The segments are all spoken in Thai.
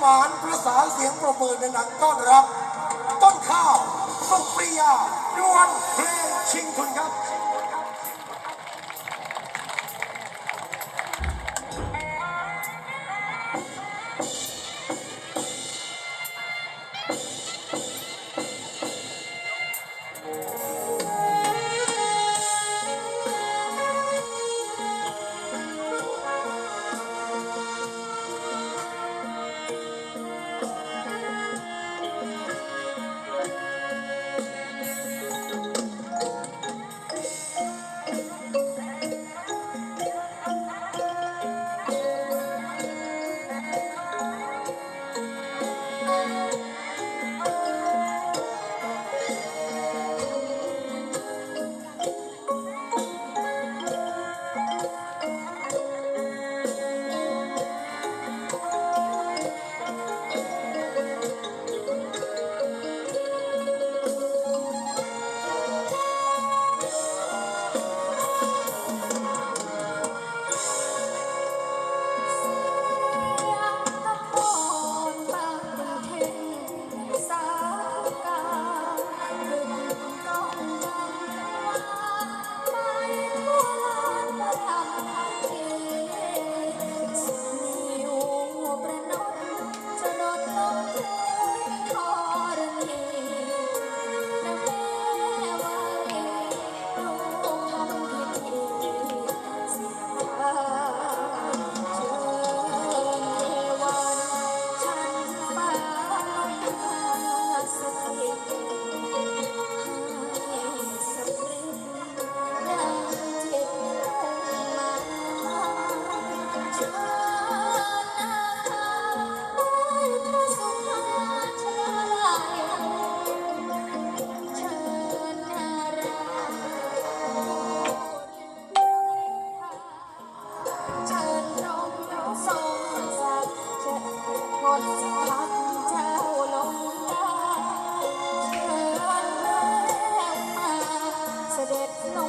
หมานประสานเสียงประเมินในหนังต้อนรับ ต้นข้าวสุปริยาดวนเพลงชิงทุนครับ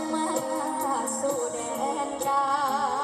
เมาสู่แดนดาว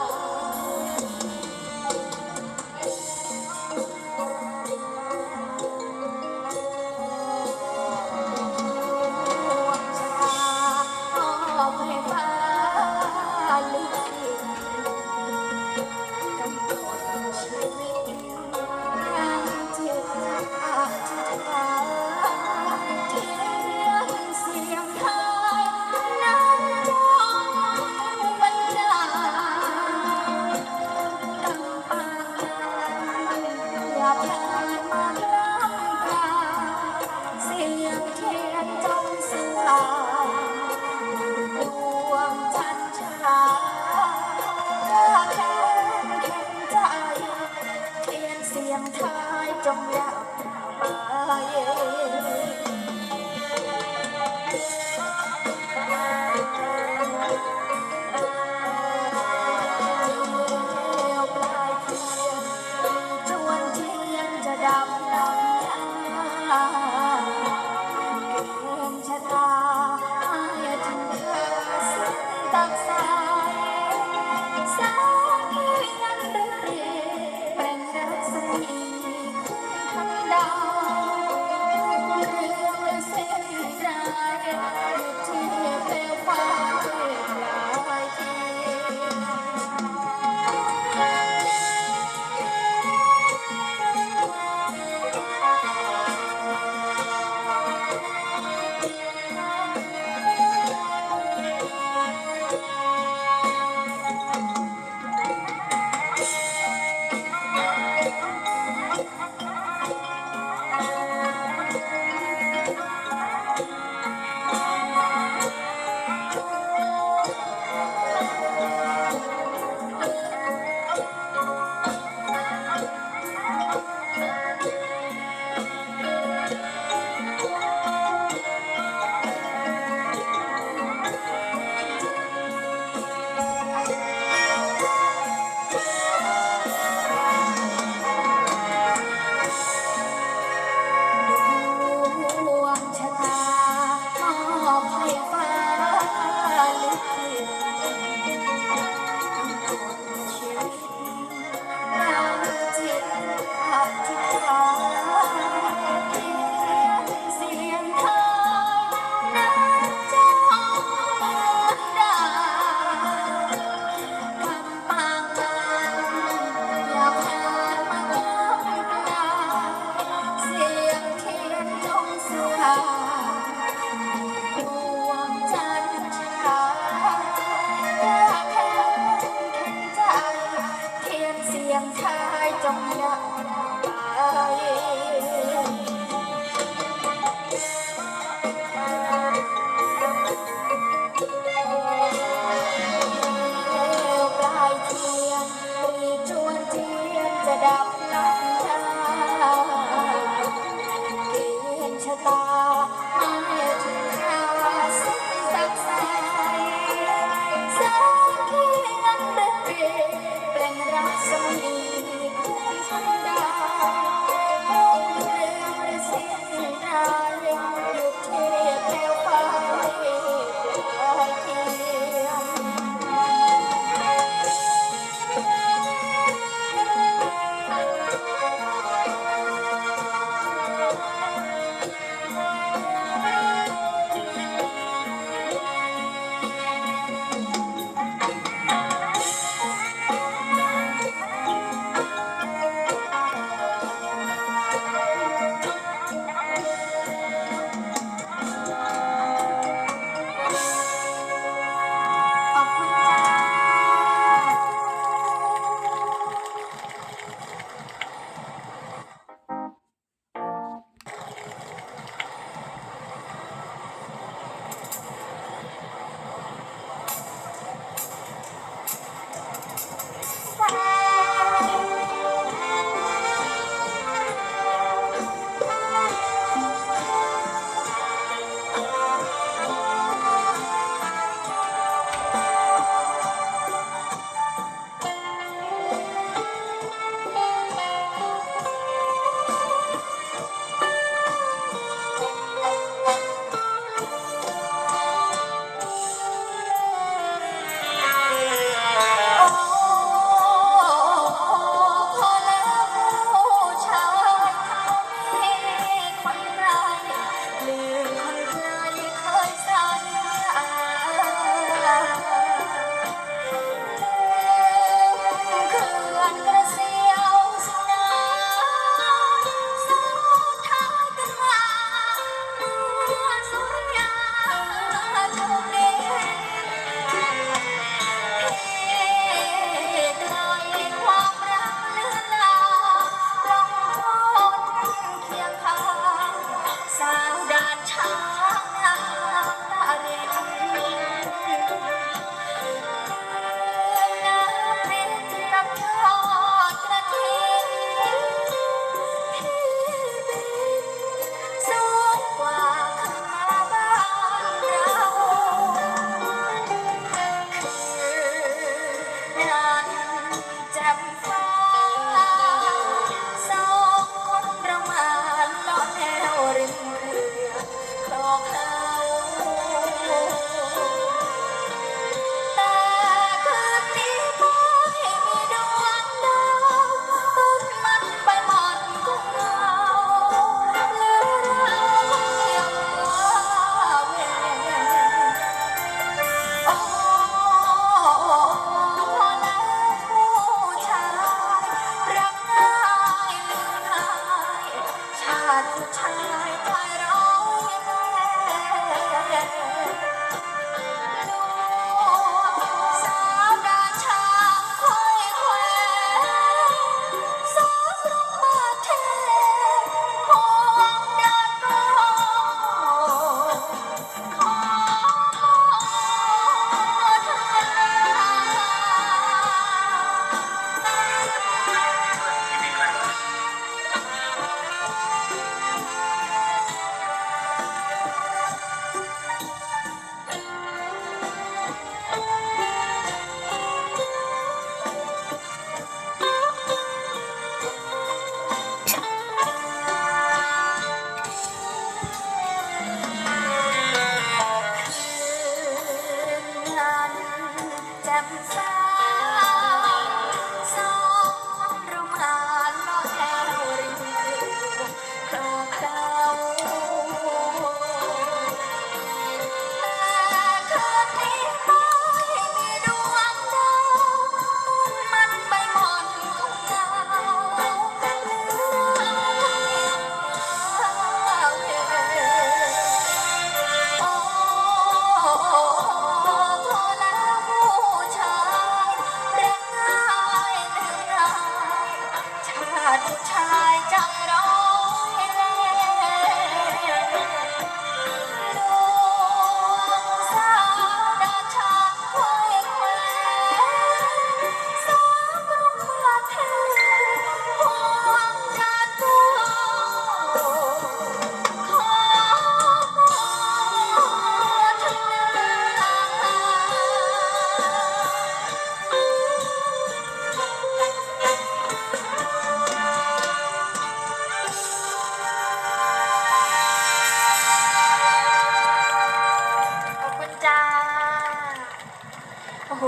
โห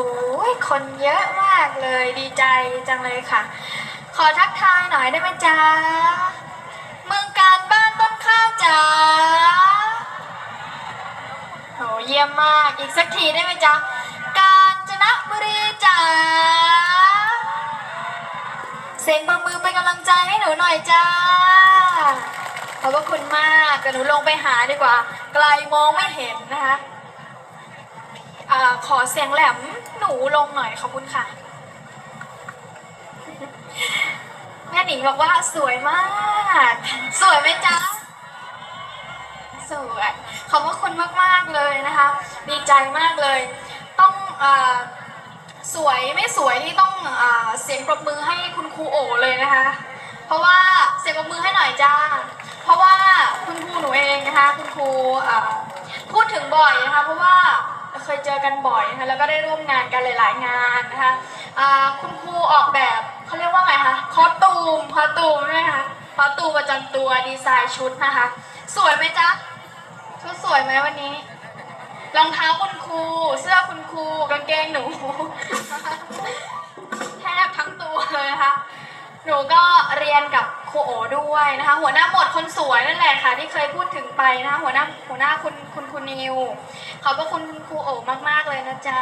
คนเยอะมากเลยดีใจจังเลยค่ะ ขอทักทายหน่อยได้ไหมจ้าเมืองการบ้านต้นข้าวจ้าโหเยี่ยมมากอีกสักทีได้ไหมจ๊ะกาญจนบุรีจ้าเสียงปรบมือเป็นกำลังใจให้หนูหน่อยจ้าขอบพระคุณมากเดี๋ยวหนูลงไปหาดีกว่า ไกลมองไม่เห็นนะคะอ่าขอเสียงแหลม หนูลงหน่อยขอบคุณค่ะ แม่หนิงบอกว่าสวยมาก สวยไหมจ๊ะ สวย ขอบพระคุณมากๆเลยนะคะ ดีใจมากเลย ต้องอสวยไม่สวยนี่ต้องอเสียงปรบมือให้คุณครูโอเลยนะคะ เพราะว่าเสียงปรบมือให้หน่อยจ้า เพราะว่าคุณครูหนูเองนะคะ คุณครูพูดถึงบ่อยนะคะ เพราะว่า เคยเจอกันบ่อยนะคะแล้วก็ได้ร่วมงานกันหลาย ๆ งานนะคะคุณครูออกแบบเขาเรียกว่าไงคะคอสตูมคอตูมใช่ไหมคะคอตูมประจำตัวดีไซน์ชุดนะคะ สวยไหมจ๊ะชุดสวยไหมวันนี้รองเท้าคุณครูเสื้อคุณครูกางเกงหนูแทบทั้งตัวเลยนะคะ หนูก็เรียนกับครูโอด้วยนะคะ หัวหน้าหมดคนสวยนั่นแหละค่ะ ที่เคยพูดถึงไปนะคะ หัวหน้าหัวหน้าคุณคุณครูนิวขอบพระคุณคุณครูโอมากๆเลยนะจ๊ะ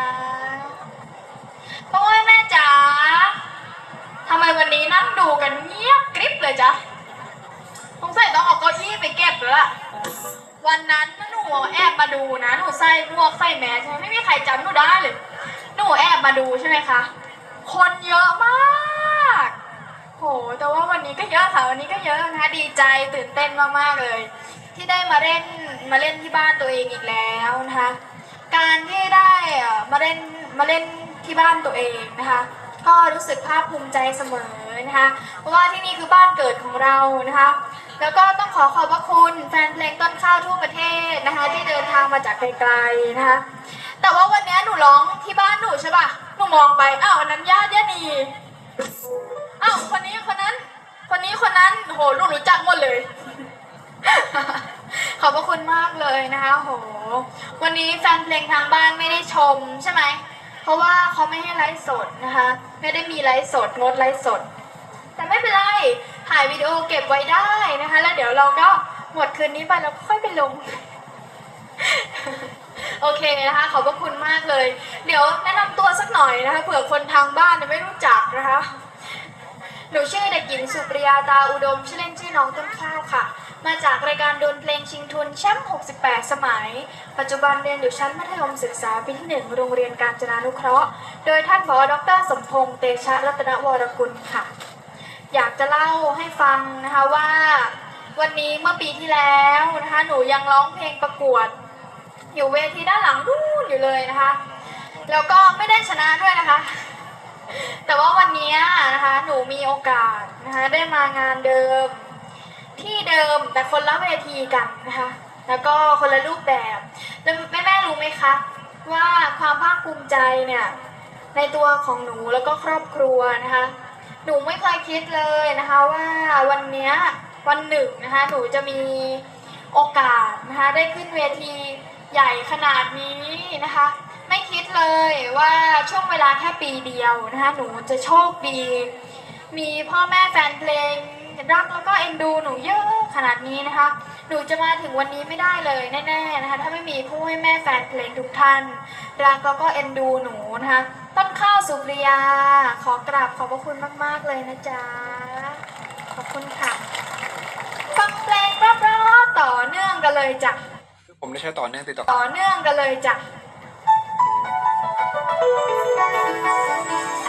โอ้ยแม่จ๋าทำไมวันนี้นั่งดูกันเงียบกริบเลยจ๊ะสงสัยต้องเอาเก้าอี้ไปเก็บแล้วล่ะวันนั้นหนูแอบมาดูนะ หนูใส่หมวกใส่แมสใช่ไหมไม่มีใครจำหนูได้เลย หนูแอบมาดูใช่ไหมคะ คนเยอะมาก โห แต่ว่าวันนี้ก็เยอะค่ะ วันนี้ก็เยอะนะคะ ดีใจตื่นเต้นมากๆเลย ที่ได้มาเล่นมาเล่นที่บ้านตัวเองอีกแล้วนะคะ การที่ได้มาเล่นมาเล่นที่บ้านตัวเองนะคะก็รู้สึกภาคภูมิใจเสมอนะคะ เพราะว่าที่นี่คือบ้านเกิดของเรานะคะ แล้วก็ต้องขอขอบพระคุณแฟนเพลงต้นข้าวทั่วประเทศนะคะ ที่เดินทางมาจากไกลๆนะคะ แต่ว่าวันนี้หนูร้องที่บ้านหนูใช่ปะหนูมองไปอ้าวอันนั้นญาติยานี อ้าวคนนี้คนนั้น คนนี้คนนั้นโหหนูรู้จักหมดเลย ขอบพระคุณมากเลยนะคะโห วันนี้แฟนเพลงทางบ้านไม่ได้ชมใช่ไหม เพราะว่าเขาไม่ให้ไลฟ์สดนะคะ ไม่ได้มีไลฟ์สดงดไลฟ์สด แต่ไม่เป็นไรถ่ายวิดีโอเก็บไว้ได้นะคะ แล้วเดี๋ยวเราก็หมดคืนนี้ไปเราก็ค่อยไปลง โอเคนะคะ ขอบพระคุณมากเลย เดี๋ยวแนะนำตัวสักหน่อยนะคะเผื่อคนทางบ้านไม่รู้จักนะคะ หนูชื่อเด็กหญิงสุปริยาตาอุดม ชื่อเล่นชื่อน้องต้นข้าวค่ะ มาจากรายการดนเพลงชิงทุนแชมป์68 สมัย ปัจจุบันเรียนอยู่ชั้นมัธยมศึกษาปีที่หนึ่งโรงเรียนการจนานุเคราะห์ โดยท่านผอดรสมพงษ์เตชะรัตนวรกุลค่ะ อยากจะเล่าให้ฟังนะคะว่า วันนี้เมื่อปีที่แล้วนะคะหนูยังร้องเพลงประกวด อยู่เวทีด้านหลังนู่นอยู่เลยนะคะ แล้วก็ไม่ได้ชนะด้วยนะคะ แต่ว่าวันนี้นะคะหนูมีโอกาสนะคะได้มางานเดิม ที่เดิมแต่คนละเวทีกันนะคะแล้วก็คนละรูปแบบแล้วแม่แม่รู้ไหมคะว่าความภาคภูมิใจเนี่ยในตัวของหนูแล้วก็ครอบครัวนะคะ หนูไม่เคยคิดเลยนะคะว่าวันนี้วันหนึ่งนะคะหนูจะมีโอกาสนะคะได้ขึ้นเวทีใหญ่ขนาดนี้นะคะ ไม่คิดเลยว่าช่วงเวลาแค่ปีเดียวนะคะหนูจะโชคดี มีพ่อแม่แฟนเพลง รักแล้วก็เอ็นดูหนูเยอะขนาดนี้นะคะ หนูจะมาถึงวันนี้ไม่ได้เลยแน่ๆนะคะถ้าไม่มีผู้ให้แม่แฟนเพลงทุกท่าน รักแล้วก็เอ็นดูหนูนะคะต้นข้าวสุปริยา ขอกราบขอบพระคุณมากๆเลยนะจ๊ะขอบคุณค่ะฟังเพลงเพราะๆต่อเนื่องกันเลยจ้ะผมได้ใช้ต่อเนื่องติดต่อต่อเนื่องกันเลยจ้ะ Thank you.